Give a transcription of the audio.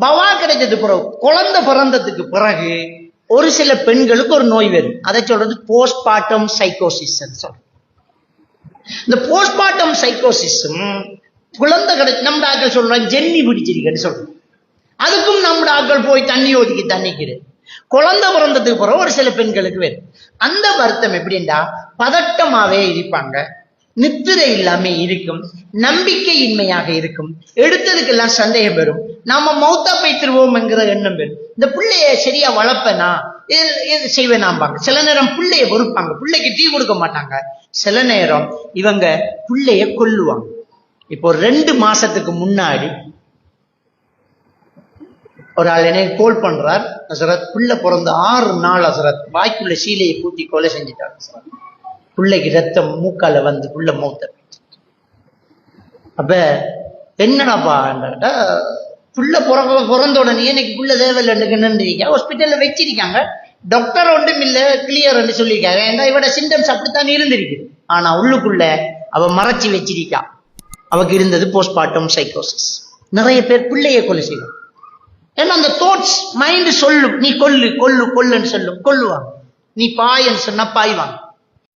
பவா கிடைச்சதுக்கு பிறகு குழந்தை பிறந்ததுக்கு பிறகு ஒரு சில பெண்களுக்கு ஒரு நோய் வரும். அதை சொல்றது போஸ்ட்மார்ட்டம் சைக்கோசிஸ் சொல்றோம். இந்த போஸ்ட்மார்ட்டம் சைக்கோசிஸும் குழந்தை கிடைச்சு நம்ம டாக்டர் சொல்றோம் ஜென்னி பிடிச்சிருக்கேன்னு சொல்றோம். அதுக்கும் நம்ம டாக்டர் போய் தண்ணி ஒதுக்கி தண்ணிக்கிறது குழந்தை பிறந்ததுக்கு பிறகு ஒரு சில பெண்களுக்கு வரும். அந்த வருத்தம் எப்படின்னா பதட்டமாவே இருப்பாங்க. நித்திரை இல்லாம இருக்கும் நம்பிக்கையின்மையாக இருக்கும். எடுத்ததுக்கெல்லாம் சந்தேகம் வரும். நாம மௌத்தா பைத்திருவோம்ங்கிற எண்ணம் வரும். இந்த பிள்ளைய சரியா வளர்ப்பனா? இது செய்வேனாம்பாங்க சில நேரம் பிள்ளைய வெறுப்பாங்க. பிள்ளைக்கு டீ கொடுக்க மாட்டாங்க. சில நேரம் இவங்க பிள்ளைய கொல்லுவாங்க. இப்போ ரெண்டு மாசத்துக்கு முன்னாடி ஒரு ஆள் என்ன கோல் பண்றார். அசரத் புள்ள பிறந்த ஆறு நாள் அசரத் வாய்க்குள்ள சீலையை பூட்டி கொலை செஞ்சிட்டார். பிள்ளைக்கு ரத்தம் மூக்கால வந்து உள்ள மூத்த அப்ப என்னடாப்பா கேட்டா புள்ள பிறக்க பிறந்த உடனே எனக்கு புள்ள தேவையில்லைன்னு ஹாஸ்பிட்டலில் வச்சிருக்காங்க. டாக்டர் ஒன்றும் இல்லை கிளியர் சொல்லியிருக்காங்க ஏன்னா இவட சிம்டம்ஸ் அப்படித்தான் இருந்திருக்கு. ஆனா உள்ளுக்குள்ள அவ மறைச்சு வச்சிருக்கா. அவக்கு இருந்தது போஸ்ட்மார்ட்டம் சைக்கோசிஸ் நிறைய பேர் பிள்ளையை கொலை செய்வாங்க ஏன்னா அந்த தோட்ஸ் மைண்ட் சொல்லும். நீ கொல்லு கொல்லு கொல்லுன்னு சொல்லும். கொல்லுவாங்க. நீ பாயன்னு சொன்னா பாய்வாங்க.